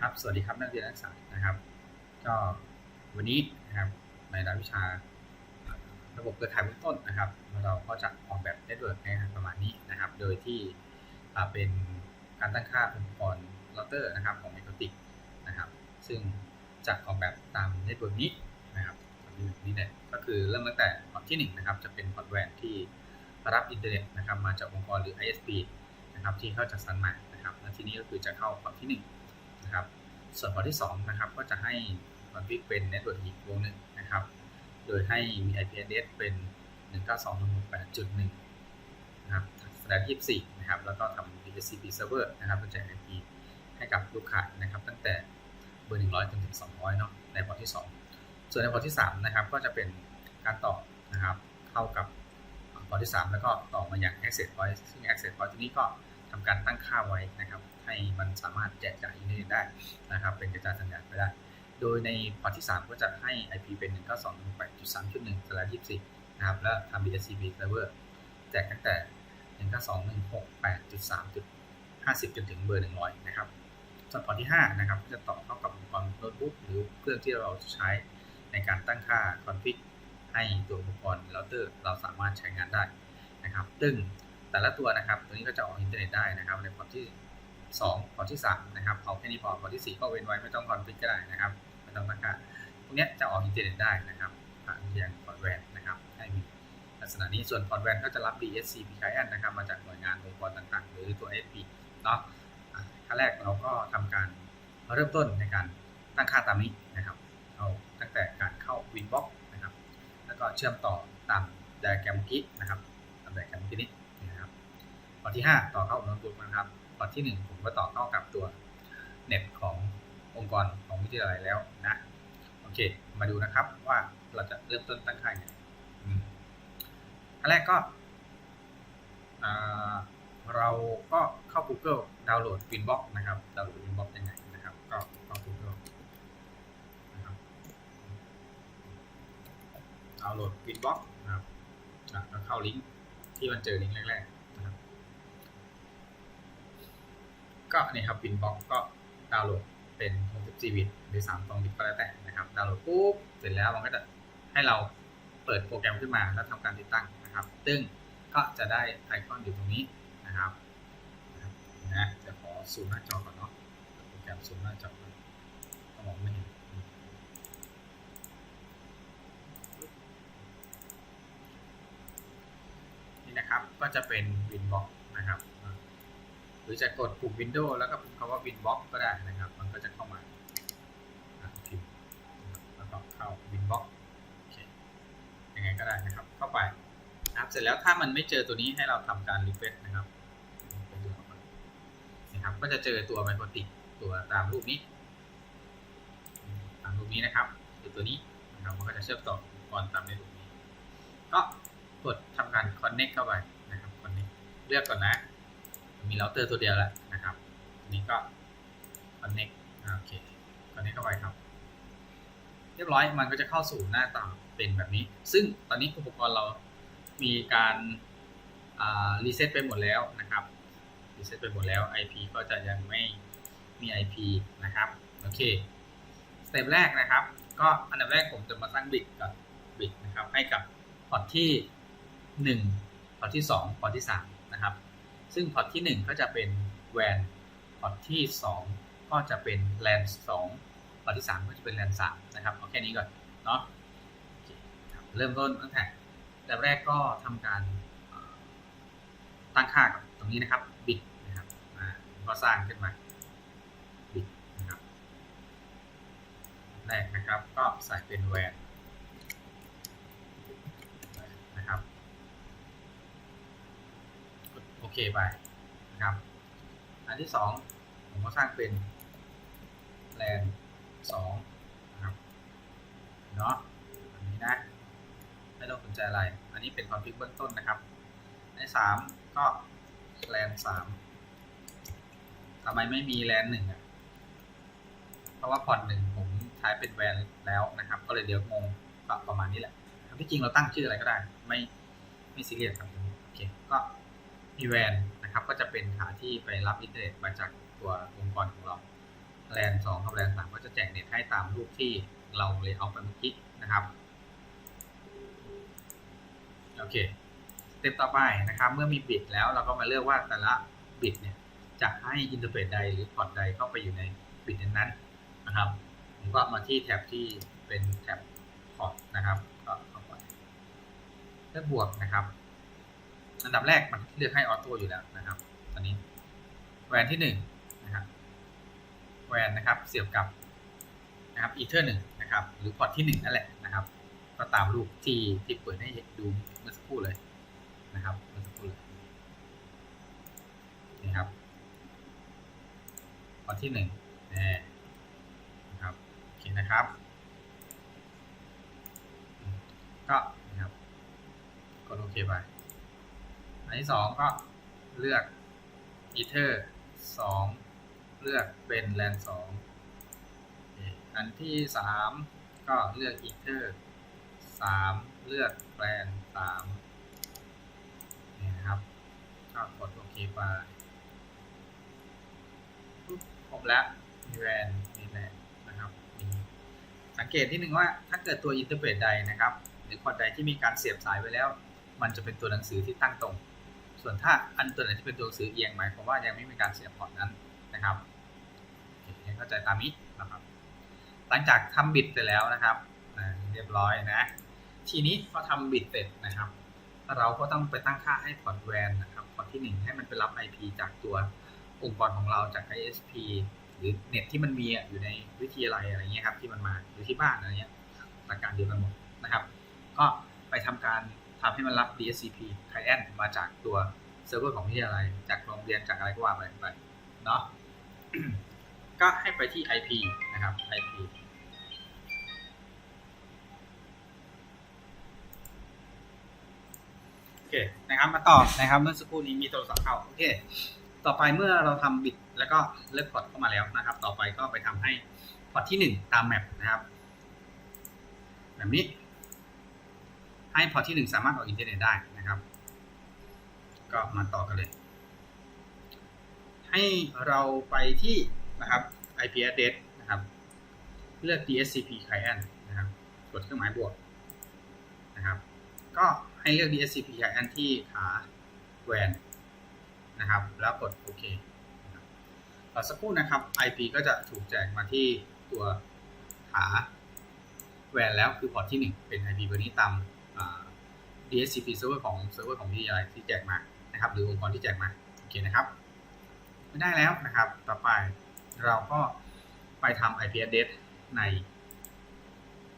ครับ สวัสดีครับนักเรียนนักศึกษานะครับ ก็วันนี้นะครับในรายวิชา ระบบเครือข่ายเบื้องต้นนะครับ เราก็จะออกแบบเน็ตเวิร์กนประมาณนี้นะครับ โดยที่เป็นการตั้งค่าอุปกรณ์เราเตอร์นะครับของ m ม c ติกนะครับ ซึ่งจะออกแบบตามเน็ตเวิร์กนี้นะครับนี้เนี่ยก็คือเริ่มตั้งแต่พอร์ตที่ 1 นะครับ จะเป็นพอร์ตแวนที่รับอินเทอร์เน็ตนะครับ มาจากองค์กรหรือ ISP นะครับที่เข้าจัดสรรมานะครับและที่นี้ก็คือจะเข้าพอร์ตที่ 1 นะครับ ส่วนพอที่2นะครับก็จะให้คอนฟิกเป็นเน็ตเวิร์กอีกวงหนึ่งนะครับ โดยให้มี IP address เป็น 192.168.1นะครับสแลช24นะครับ แล้วก็ทำ DHCP server นะครับกระจาย IP ให้กับลูกค้านะครับ ตั้งแต่เบอร์ 100จนถึง 200 เนาะในพอร์ตที่ 2 ส่วนในพอร์ตที่ 3 นะครับ ก็จะเป็นการต่อนะครับ เข้ากับพอร์ตที่ 3 แล้วก็ต่อมาอย่าง access point ซึ่ง access point ตัวนี้ก็ ทำการตั้งค่าไว้นะครับ ให้มันสามารถแจกจ่ายอินเทอร์เน็ตได้นะครับ เป็นกระจายสัญญาณไปได้ โดยในพอร์ตที่ 3 ก็จะให้ IP เป็น 1 9 2 1 8 3 1 24 นะครับ แล้วทำ DHCP server แจกตั้งแต่ 192.168.3.50 จนถึงเบอร์ 100 นะครับส่วนพอร์ตที่ 5 นะครับก็จะต่อเข้ากับอุปกรณ์โน้ตบุ๊กหรือเครื่องที่เราใช้ในการตั้งค่าคอนฟิกให้ตัวอุปกรณ์เราเตอร์เราสามารถใช้งานได้นะครับซึ่ง แต่ละตัวนะครับ ตัวนี้ก็จะออกอินเทอร์เน็ตได้นะครับ ในพอร์ตที่ 2 พอร์ตที่ 3 นะครับเอาแค่นี้พอพอร์ตที่ 4 ก็เว้นไว้ไม่ต้องคอนฟิกก็ได้นะครับไม่ต้องตั้งค่าพวกนี้จะออกอินเทอร์เน็ตได้นะครับผ่านย่างพอร์ตแวนนะครับให้มีลักษณะนี้ส่วนพอร์ตแวนก็จะรับ DHCP client นะครับมาจากหน่วยงานองค์กรต่างๆ หรือตัว SP เนาะขั้นแรกเราก็ทำการเริ่มต้นในการตั้งค่าตามนี้นะครับเอาตั้งแต่การเข้า Winbox นะครับ แล้วก็เชื่อมต่อตามไดอะแกรมกี้นะครับตามไดอะแกรมกี้นี้นะครับ อที่ 5 ต่อเข้าโน้ตบุ๊กนะครับพอร์ตที่ 1 ผมก็ต่อเข้ากับตัวเน็ตขององค์กรของวิทยาลัยแล้วนะโอเค มาดูนะครับว่าเราจะเริ่มต้นตั้งค่าอย่างไรอันแรกก็เราก็เข้า Google ดาวน์โหลด Winbox นะครับดาวน์โหลด Winbox ยังไงนะครับ ก็เข้า Google นะครับดาวน์โหลด Winbox นะครับแล้วเข้าลิงก์ที่มันเจอลิงก์แรกๆ ก็นี่ครับ Winbox ก็ดาวน์โหลดเป็น 64 บิตหรือ32บิตก็แล้วแต่นะครับดาวน์โหลดปุ๊บเสร็จแล้วมันก็จะให้เราเปิดโปรแกรมขึ้นมาแล้วทำการติดตั้งนะครับ ซึ่งก็จะได้ไอคอนอยู่ตรงนี้นะครับนะจะขอซูมหน้าจอก่อนเนาะโปรแกรมซูมหน้าจอก่อนก็มองไม่เห็นนี่นะครับก็จะเป็น Winbox นะครับ หรือจะกดปุ่ม Windows แล้วก็พิมคำว่า Winbox ก็ได้นะครับ มันก็จะเข้ามาพิมพ์แล้วก็เข้า Winbox โอเคยังไงก็ได้นะครับ เข้าไปนะครับเสร็จแล้วถ้ามันไม่เจอตัวนี้ให้เราทำการ request นะครับนะครับ ก็จะเจอตัวไมโครติกตัวตามรูปนี้ ตามรูปนี้นะครับคือตัวนี้นะครับมันก็จะเชื่อมต่ออุปกรณ์ตามในรูปนี้ ก็กดทำการ connect เข้าไปนะครับ connect เลือกก่อนนะ มีเราเตอร์ตัวเดียวแล้วนะครับนี้ก็ connect โอเค connect เข้าไปครับ เรียบร้อยมันก็จะเข้าสู่หน้าต่างเป็นแบบนี้ ซึ่งตอนนี้อุปกรณ์เรามีการรีเซ็ตไปหมดแล้วนะครับรีเซ็ตไปหมดแล้ว IP ก็จะยังไม่มี IP นะครับโอเคสเต็ปแรกนะครับ ก็อันดับแรกผมจะมาตั้งบิตกับบิตนะครับให้กับพอร์ตที่ 1 พอร์ตที่ 2 พอร์ตที่ 3 นะครับ ซึ่งพอร์ตที่ 1 ก็จะเป็นแวนพอร์ตที่ 2 ก็จะเป็นแลน2พอร์ตที่ 3 ก็จะเป็นแลน3นะครับเอาแค่นี้ก่อนเนาะเริ่มต้นตั้งแต่แบบแรกก็ทำการตั้งค่ากับตรงนี้นะครับบิตนะครับก็สร้างขึ้นมาบิตนะครับแรกนะครับก็ใส่เป็นแวนนะครับโอ เคไปนะครับ อันที่สองผมก็สร้างเป็นแลนสองนะครับเนาะอันนี้นะ ไม่ต้องสนใจอะไร อันนี้เป็นคอนฟิกเบื้องต้นนะครับ ในสามก็แลนสามทำไมไม่มีแลนหนึ่งอะ เพราะว่าพอร์ตหนึ่งผมใช้เป็นแวนแล้วนะครับ ก็เลยเดี๋ยวงงประมาณนี้แหละที่จริงเราตั้งชื่ออะไรก็ได้ ไม่ไม่ซีเรียสครับโอเคก็ มีแวนนะครับก็จะเป็นฐาที่ไปรับอินเทอร์เน็ตมาจากตัวองค์กรของเราแลนสองกับแลนสามก็จะแจกเน็ตให้ตามรูปที่เราเลยเอาไปเมื่อกี้นะครับโอเคสเต็ปต่อไปนะครับ เมื่อมีบิตแล้วเราก็มาเลือกว่าแต่ละบิตเนี่ยจะให้อินเทอร์เฟซใดหรือพอร์ตใดเข้าไปอยู่ในบิตนั้นนะครับผมก็มาที่แท็บที่เป็นแท็บพอร์ตนะครับก็เข้าไปเลือกบวกนะครับ อันดับแรกมันเลือกให้ออโต้อยู่แล้วนะครับตอนนี้แวนที่หนึ่งนะครับแวนนะครับเสียบกับนะครับอีเทอร์หนึ่งนะครับหรือพอร์ตที่หนึ่งนั่นแหละนะครับ ก็ตามรูปที่ที่เปิดให้ดูเมื่อสักครู่เลยนะครับเมื่อสักครู่เลยนี่ครับพอร์ตที่หนึ่งนี่นะครับโอเคนะครับ ก็นะครับกดโอเคไป อันที่สองก็เลือก ether สองเลือกเป็น lan สองอันที่สามก็เลือก ether สามเลือก lan สามนี่นะครับก็กดโอเคไปปุ๊บครบแล้วมี lan มี lan นะครับมีสังเกตที่หนึ่งว่าถ้าเกิดตัวอินเทอร์เฟซใดนะครับ หรือพอร์ตใดที่มีการเสียบสายไว้แล้ว มันจะเป็นตัวหนังสือที่ตั้งตรง ส่วนถ้าอันตัวไหนที่เป็นตัวหนังสือเอียงหมายความว่ายังไม่มีการเสียบพอร์ตนั้นนะครับเข้าใจตามนี้นะครับ หลังจากทำบิตเสร็จแล้วนะครับเรียบร้อยนะ ทีนี้พอทำบิตเสร็จนะครับ เราก็ต้องไปตั้งค่าให้พอร์ตแวนนะครับพอร์ตที่ 1 ให้มันไปรับ IP จากตัวองค์กรของเราจาก ISP หรือเน็ตที่มันมีอยู่ในวิทยาลัยอะไรเงี้ยครับที่มันมาหรือที่บ้านอะไรเงี้ยหลักการเดียวกันหมดนะครับ ก็ไปทำการ ทำให้มันรับ DSCP client มาจากตัวเซิร์ฟเวอร์ของวิทยาลัย จากโรงเรียนจากอะไรก็ว่าไปไปเนาะก็ให้ไปที่ IP นะครับ IP โอเคนะครับมาต่อนะครับ เมื่อสักครู่นี้มีโทรศัพท์เข้าโอเค ต่อไปเมื่อเราทำบิตแล้วก็เลือกพอร์ตเข้ามาแล้วนะครับ ต่อไปก็ไปทำให้พอร์ตที่หนึ่งตามแมปนะครับ แบบนี้ ให้พอร์ตที่หนึ่งสามารถออกอินเทอร์เน็ตได้นะครับ ก็มาต่อกันเลย ให้เราไปที่นะครับ IP address นะครับ เลือก DSCP client นะครับกดเครื่องหมายบวกนะครับ ก็ให้เลือก DSCP client ที่ขาแวนนะครับ แล้วกดโอเคนะครับต่อสักครู่นะครับ IP ก็จะถูกแจกมาที่ตัวขาแวนแล้วคือพอร์ตที่ 1 เป็น IP เบอร์นี้ตาม DSCP server ของเซิร์ฟเวอร์ของวิทยาลัยที่แจกมานะครับ หรือองค์กรที่แจกมาโอเคนะครับไม่ได้แล้วนะครับ ต่อไปเราก็ไปทำ IP address ใน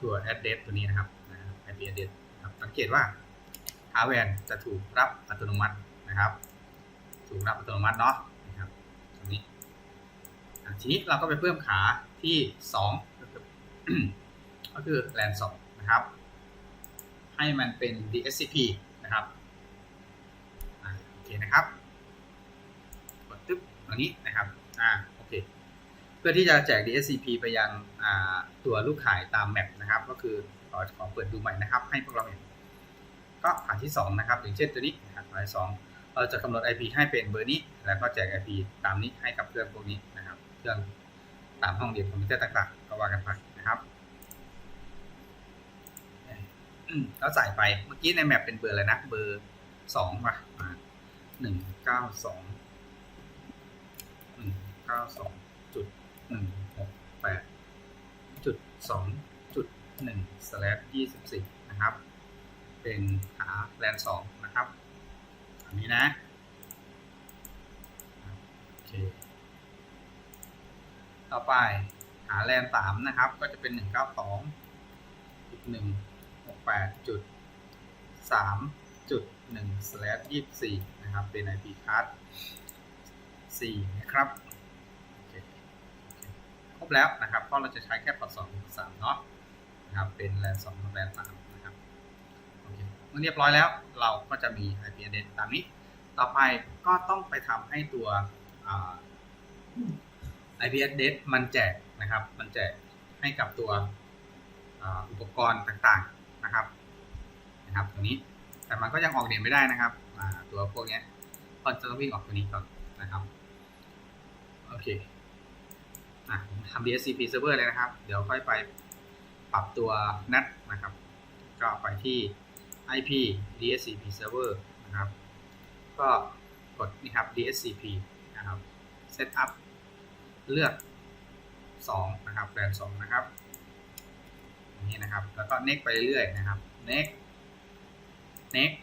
ตัว address ตัวนี้นะครับ IP address ครับสังเกตว่าฮาร์แวร์จะถูกรับอัตโนมัตินะครับ ถูกรับอัตโนมัติเนาะนะครับตรงนี้ทีนี้เราก็ไปเพิ่มขาที่ 2 ก็คือก็คือ LAN 2นะครับ ให้มันเป็น DSCP นะครับโอเคนะครับกดตึ๊บตรงนี้นะครับอ่าโอเคเพื่อที่จะแจก DSCP ไปยังอ่าตัวลูกขายตามแมปนะครับ ก็คือขอขอเปิดดูใหม่นะครับ ให้พวกเราเห็น ก็ฐานที่ 2 นะครับ อย่างเช่นตัวนี้นะครับฐานที่2เราจะกำหนด IP ให้เป็นเบอร์นี้ แล้วก็แจก IP ตามนี้ให้กับเครื่องพวกนี้นะครับ เครื่องตามห้องเรียนคอมพิวเตอร์ต่างๆก็ว่ากันไปนะครับ อืม แล้วใส่ไปเมื่อกี้ในแมปเป็นเบอร์อะไรนะเบอร์สองป่ะหนึ่งเก้าสองหนึ่งเก้าสองจุดหนึ่งหกแปดจุดสองจุดหนึ่งสแลชยี่สิบสี่นะครับ เป็นหาแลนสองนะครับอันนี้นะโอเคต่อไปหาแลนสามนะครับ ก็จะเป็นหนึ่งเก้าสองจุดหนึ่ง หกแปดจุดสามจุดหนึ่ง slash ยี่สิบสี่นะครับ เป็น IP card สี่นะครับ ครบแล้วนะครับ เพราะเราจะใช้แค่พอร์ตสองพอสามเนาะนะครับ เป็นแลนสองกับแลนสามนะครับ โอเค เมื่อเรียบร้อยแล้ว เราก็จะมี IP address ตามนี้ ต่อไปก็ต้องไปทำให้ตัวอ่า IP address มันแจกนะครับ มันแจกให้กับตัวอุปกรณ์ต่างๆ นะครับนะครับตรงนี้แต่มันก็ยังออกเด่นไม่ได้นะครับตัวพวกนี้ก็จะต้องวิ่งออกตัวนี้ก่อนนะครับโอเคอะผมทำ DHCP server เลยนะครับ เดี๋ยวค่อยไปปรับตัว NAT นะครับ ก็ไปที่ IP DHCP server นะครับ ก็กดนี่ครับ DHCP นะครับ setup เลือก 2 นะครับแบรนด์2นะครับ อย่างนี้นะครับ แล้วก็ next ไปเรื่อยๆนะครับ next next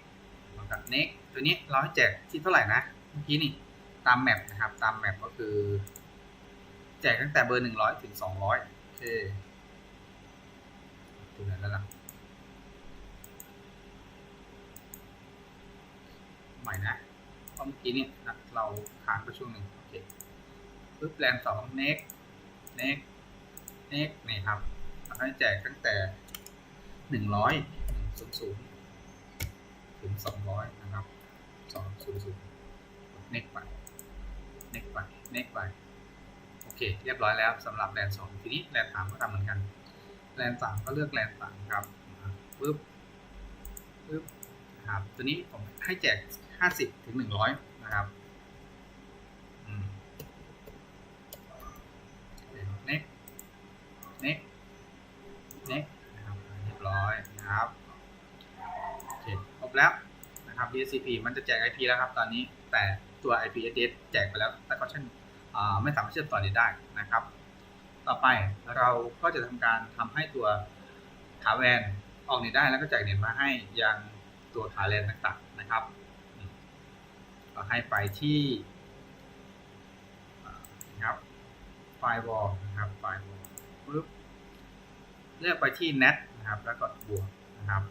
แล้วก็ next ตัวนี้เราให้แจกที่เท่าไหร่นะ เมื่อกี้นี่ ตามแมปนะครับ ตามแมปก็คือ แจกตั้งแต่เบอร์หนึ่งร้อยถึงสองร้อยโอเคถึงไหนแล้วล่ะใหม่นะเพราะเมื่อกี้นี่นะเราค้างไปช่วงหนึ่งโอเคปึ๊บแลนสอง next next next นี่ครับ ให้แจกตั้งแต่หนึ่งร้อยศูนย์ศูนย์ถึงสองร้อยนะครับสองศูนย์ศูนย์ next ไป next ไป next ไปโอเค เรียบร้อยแล้วสำหรับแลนสองทีนี้แลนสามก็ทำเหมือนกันแลนสามก็เลือกแลนสามครับปึ๊บปึ๊บนะครับตัวนี้ผมให้แจกห้าสิบถึงหนึ่งร้อยนะครับอืม next next next นะครับเรียบร้อยนะครับโอเคครบแล้วนะครับ DSCP มันจะแจก IP แล้วครับตอนนี้แต่ตัว IP address แจกไปแล้วแต่ก็เช่นไม่สามารถเชื่อมต่อเน็ตได้นะครับ ต่อไปเราก็จะทำการทำให้ตัวขาแวนออกเน็ตได้แล้วก็แจกเน็ตมาให้ยังตัวขาแลนต่างๆนะครับก็ให้ไปที่นะครับไฟวอลนะครับไฟวอลปึ๊บ เลือกไปที่ net นะครับ แล้วก็บวกนะครับ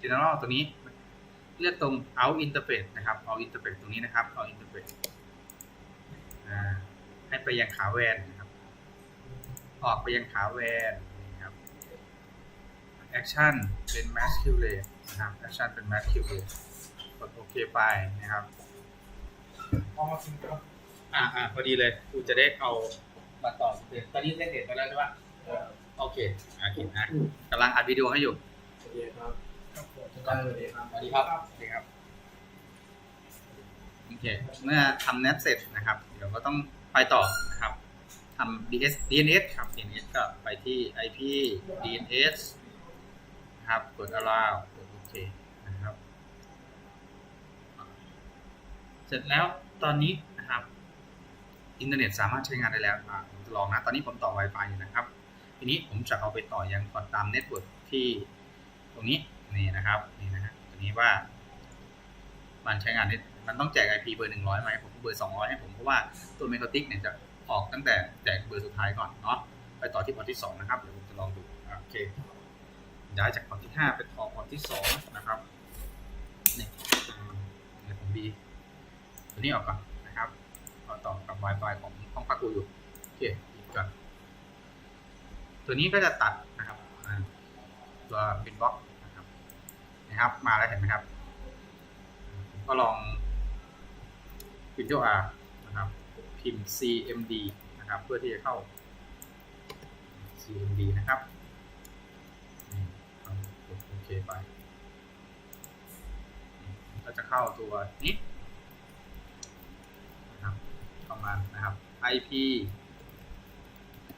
general ตัวนี้เลือกตรง out interface นะครับ out interface ตรงนี้นะครับ out interface ให้ไปยังขาแวนนะครับ ออกไปยังขาแวนนะครับ action เป็น masculate นะครับ action เป็น masculate กดโอเคไปนะครับพอมาถึงก็อ่าอ่าพอดีเลย กูจะได้เอามาต่อเสร็จตอนนี้เล่นเด็ดไปแล้วใช่ปะ โอเคโอเคนะกำลังอัดวิดีโอให้อยู่สวัสดีครับครับผมได้เลยครับสวัสดีครับสวัสดีครับโอเคเมื่อทำ net เสร็จนะครับ เดี๋ยวก็ต้องไปต่อนะครับทำ DS DNS ครับ DNS ก็ไปที่ IP DNS นะครับกด allow กดโอเคนะครับ เสร็จแล้วตอนนี้นะครับ อินเทอร์เน็ตสามารถใช้งานได้แล้วอะผมจะลองนะ ตอนนี้ผมต่อ Wi-Fi อยู่นะครับ ทีนี้ผมจะเอาไปต่อยังก่อนตามเน็ตเวิร์กที่ตรงนี้นี่นะครับนี่นะฮะตัวนี้ว่า มันใช้งานมันต้องแจก IP เบอร์หนึ่งร้อยไหมผมเบอร์สองร้อยให้ผมเพราะว่าตัวเมโทติกเนี่ยจะออกตั้งแต่แจกเบอร์สุดท้ายก่อนเนาะไปต่อที่พอร์ตที่สองนะครับเดี๋ยวผมจะลองดูโอเคย้ายจากพอร์ตที่ห้าไปต่อพอร์ตที่สองนะครับนี่อืมเดี๋ยวผมบีตัวนี้ออกก่อนนะครับเอาต่อกับ Wi-Fi ของห้องพักกูอยู่โอเค ตัวนี้ก็จะตัดนะครับตัวบินบ็อกนะครับนะครับ มาแล้วเห็นไหมครับ ก็ลอง Windows R นะครับ พิมพ์ CMD นะครับ เพื่อที่จะเข้า CMD นะครับกดโอเคไป ก็จะเข้าตัวนี้นะครับประมาณนะครับ IP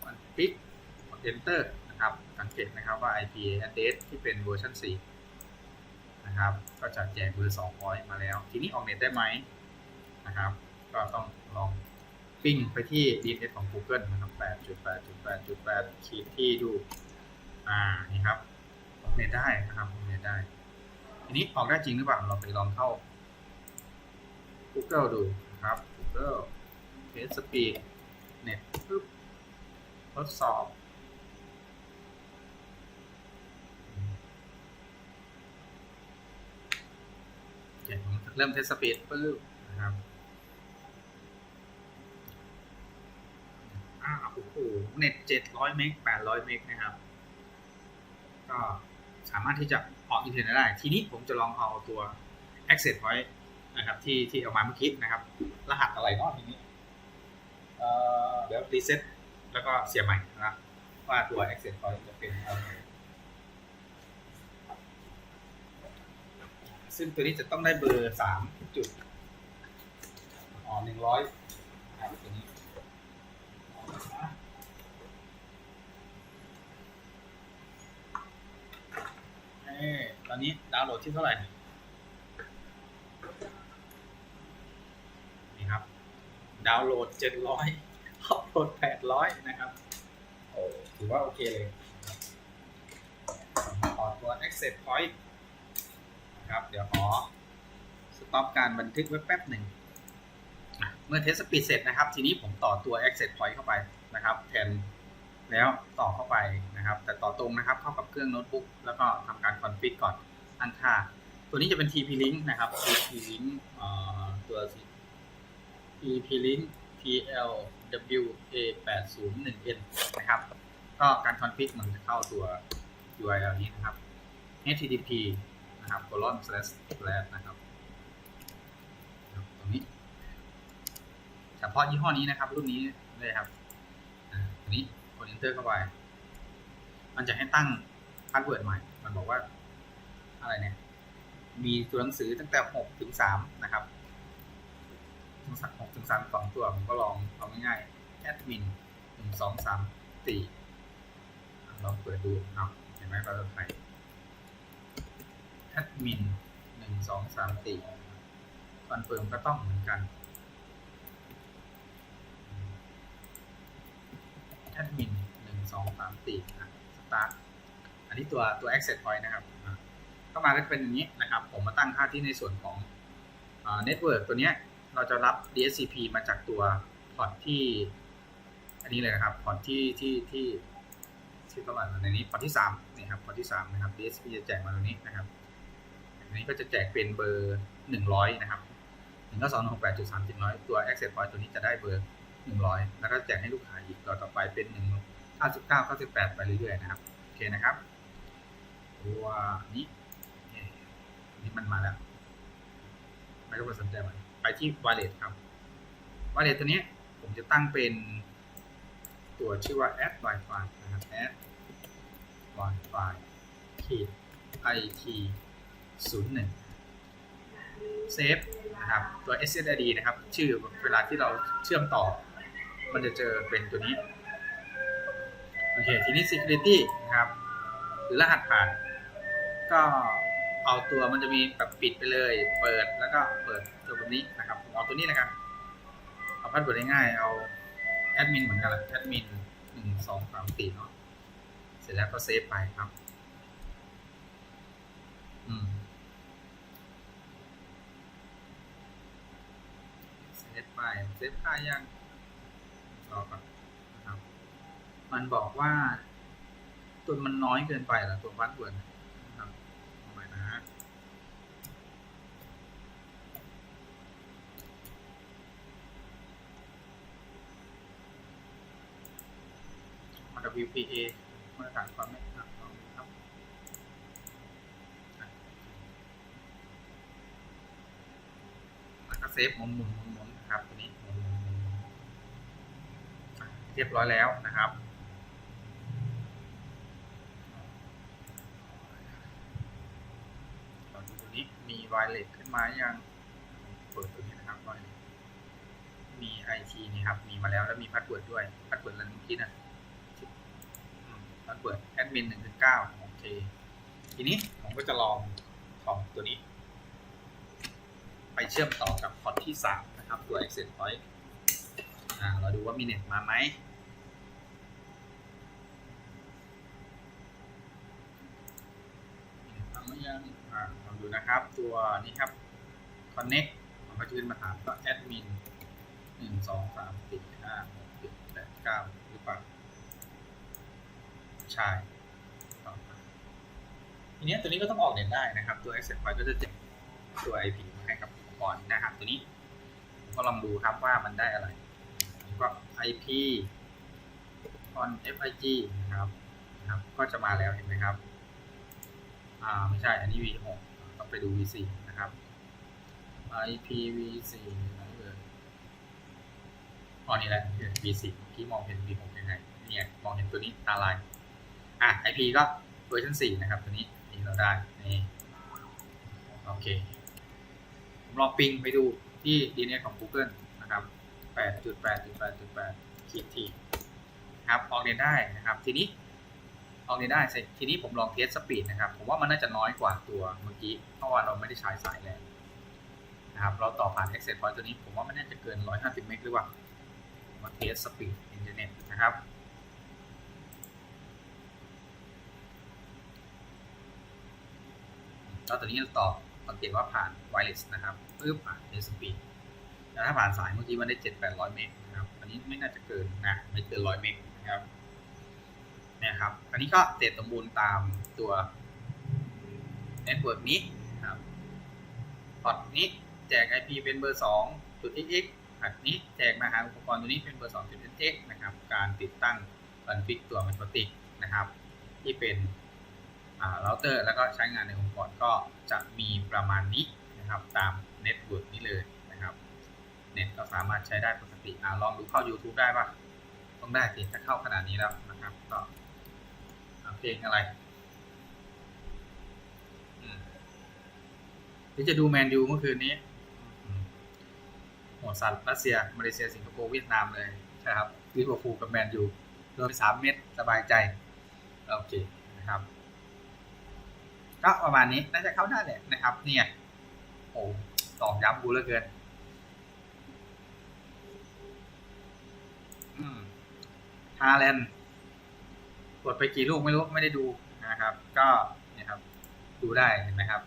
มันปิกกด enter นะครับ สังเกตนะครับว่า IP address ที่เป็นเวอร์ชัน4นะครับ ก็จะแจกเบอร์ 200 มาแล้ว ทีนี้ออกเน็ตได้ไหมนะครับ ก็ต้องลองปิ้งไปที่ DNS ของ Google นะครับ8.8.8.8ขีดที่ดู อ่า นี่ครับ ออกเน็ตได้นะครับออกเน็ตได้ ทีนี้ออกได้จริงหรือเปล่า เราไปลองเข้า Google ดูนะครับ Google test speed เน็ตปึ๊บทดสอบ โอ เริ่มเทสสปีดปึ๊บนะครับอ้าวโอ้โหเน็ตเจ็ดร้อยเมกแปดร้อยเมกนะครับ ก็สามารถที่จะออกอินเทอร์เน็ตได้ ทีนี้ผมจะลองเอาตัว access point นะครับที่ที่เอามาเมื่อกี้นะครับ รหัสอะไรเนาะทีนี้เดี๋ยวรีเซ็ตแล้วก็เสียใหม่นะครับว่าตัว access point จะเป็นอะไร ซึ่งตัวนี้จะต้องได้เบอร์สามจุดอ๋อหนึ่งร้อยตัวนี้ตอนนี้ดาวน์โหลดที่เท่าไหร่นี่ครับ ดาวน์โหลดเจ็ดร้อยอัพโหลดแปดร้อยนะครับโอ้ถือว่าโอเคเลยขอตัว accept point นะครับ เดี๋ยวขอสต็อปการบันทึกไว้แป๊บหนึ่ง เมื่อเทสสปีดเสร็จนะครับ ทีนี้ผมต่อตัว access point เข้าไปนะครับแทนแล้วต่อเข้าไปนะครับ แต่ต่อตรงนะครับเข้ากับเครื่องโน้ตบุ๊กแล้วก็ทำการคอนฟิกก่อนอันค่า ตัวนี้จะเป็น TP Link นะครับ TP Link ตัว TP Link TLWA801N นะครับ ก็การคอนฟิกมันจะเข้าตัว URL นี้นะครับ http นะครับ colon slash slash นะครับ ตรงนี้เฉพาะยี่ห้อนี้นะครับ รุ่นนี้เลยครับตัวนี้กด enter เข้าไป มันจะให้ตั้งพาสเวิร์ดใหม่ มันบอกว่า อะไรเนี่ย มีตัวหนังสือตั้งแต่หกถึงสามนะครับถึงหกถึงสามสองตัวผมก็ลองเอาง่ายๆแอดมินหนึ่งสองสามสี่ลองเปิดดูเนาะเห็นไหมภาษาไทย แอดมินหนึ่งสองสามสี่คอนเฟิร์มก็ต้องเหมือนกันแอดมินหนึ่งสองสามสี่นะสตาร์ทอันนี้ตัวตัว access point นะครับเข้ามาก็จะเป็นอย่างนี้นะครับ ผมมาตั้งค่าที่ในส่วนของเน็ตเวิร์กตัวนี้เราจะรับ DSCP มาจากตัวพอร์ตที่ อันนี้เลยนะครับพอร์ตที่ที่ที่ที่เท่าไหร่นะในนี้พอร์ตที่สามนี่ครับพอร์ตที่สามนะครับ DSCP จะแจกมาตรงนี้นะครับ อันนี้ก็จะแจกเป็นเบอร์หนึ่งร้อยนะครับหนึ่งก็สองหกแปดจุดสามเจ็ดร้อยตัว access point ตัวนี้จะได้เบอร์หนึ่งร้อยแล้วก็แจกให้ลูกค้าอีกต่อต่อไปเป็นหนึ่งห้าสิบเก้าเก้าสิบแปดไปเรื่อยๆนะครับ โอเคนะครับ ตัวนี้นี่มันมาแล้ว ไม่ต้องไปสนใจมัน ไปที่ wallet ครับ wallet ตัวนี้ผมจะตั้งเป็นตัวชื่อว่า add wifi นะครับ add wifi ขีด it 0 1 save นะครับตัว SSID นะครับ ชื่อเวลาที่เราเชื่อมต่อ มันจะเจอเป็นตัวนี้ โอเค ทีนี้ security นะครับหรือรหัสผ่าน ก็เอาตัวมันจะมีแบบปิดไปเลย เปิดแล้วก็เปิดตัวแบบนี้นะครับเอาตัวนี้นะครับเอาพัดเวิร์ดง่ายๆเอาแอดมินเหมือนกันแหละแอดมินหนึ่งสองสามสี่เนาะเสร็จแล้วก็เซฟไปครับ อืม เซฟไปเซฟค่ายังรอก่อนนะครับ มันบอกว่า ตัวมันน้อยเกินไปเหรอตัวพัดเวิร์ดนะครับเอาใหม่นะมา WPA มาตรฐานความไม่ต่างกันครับแล้วก็เซฟหมุนหมุนหมุ นะครับตัวนี้ เรียบร้อยแล้วนะครับตอนนี้ตัวนี้มีไวเลสขึ้นมายังเปิดตัวนี้นะครับไวเลสมี IT นี่ครับ มีมาแล้วแล้วมีพาสเวิร์ดด้วยพาสเวิร์ดอะไรเมื่อกี้นะพาสเวิร์ดแอดมินหนึ่งถึงเก้าโอเคทีนี้ผมก็จะลองของตัวนี้ ไปเชื่อมต่อกับพอร์ตที่สาม นะครับตัว access point อ่าเราดูว่ามีเน็ตมาไหมทำไม่ยังอ่าลองดูนะครับ ตัวนี้ครับ connect มันก็จะขึ้นมาถามก็ admin หนึ่งสองสามสี่ห้าหกเจ็ดแปดเก้าหรือเปล่าใช่ตอมาทีนี้ตัวนี้ก็ต้องออกเน็ตได้นะครับ ตัว access point ก็จะแจกตัว IP มาให้กับอุปกรณ์นะครับ ตัวนี้ ก็ลองดูครับว่ามันได้อะไร ก็ IP on FIG นะครับครับ ก็จะมาแล้วเห็นไหมครับ อ่า ไม่ใช่ อันนี้ V6 ต้องไปดู V4 นะครับ IPv4 ไหนเอ่ยอ๋อนี่แหละ V4 เมื่อกี้มองเห็น V6 ยังไง เนี่ย มองเห็นตัวนี้ตาลาย อะ IP ก็เวอร์ชัน4นะครับ ตัวนี้นี่เราได้ นี่ โอเคผมลองปิงไปดู ที่ DNS ของ Google นะครับ 8.8.8.8ขีดทีครับออกเรียนได้นะครับ ทีนี้ออกเรดาร์เสร็จทีนี้ผมลองเทสสปีดนะครับ ผมว่ามันน่าจะน้อยกว่าตัวเมื่อกี้ เพราะว่าเราไม่ได้ใช้สายแรงนะครับ เราต่อผ่าน access point ตัวนี้ ผมว่ามันน่าจะเกิน 150 เมกหรือเปล่ามาเทสสปีดอินเทอร์เน็ตนะครับแล้วตอนนี้เราต่อ สังเกตว่าผ่านไวเลสนะครับปึ๊บผ่านเทสสปีดแต่ถ้าผ่านสายเมื่อกี้มันได้7-800เมกนะครับอันนี้ไม่น่าจะเกินนะไม่เกิน100เมกนะครับนี่ยครับ อันนี้ก็เสร็จสมบูรณ์ตามตัวเน็ตเวิร์กนี้ครับพอร์ตนี้แจก IP เป็นเบอร์2จุด xx อันนี้แจกมาหาอุปกรณ์ตัวนี้เป็นเบอร์2จุด x นะครับ การติดตั้งคอนฟิกตัวมันปติกนะครับ ที่เป็น เราเตอร์แล้วก็ใช้งานในองค์กรก็จะมีประมาณนี้นะครับตามเน็ตเวิร์กนี้เลยนะครับเน็ตก็สามารถใช้ได้ปกติอลองดูเข้า YouTube ได้ปะต้องได้สิถ้าเข้าขนาดนี้แล้วนะครับก็อ่าเพลงอะไรเดี๋ยวจะดูแมนยูเมื่อคืนนี้อืมดสัตว์รัสเซีย มาเลเซียสิงคโปร์เวียดนามเลยใช่ครับลิเวอร์พูลกับแมนยูรวมไปสามเม็ดสบายใจ โอเคนะครับ ก็ประมาณนี้ น่าจะเข้าได้แหละนะครับ เนี่ย โอ้ตอบย้ำกูเหลือเกินอืมฮาแลนด์กดไปกี่ลูกไม่รู้ไม่ได้ดูนะครับ ก็เนี่ยครับ ดูได้เห็นไหมครับ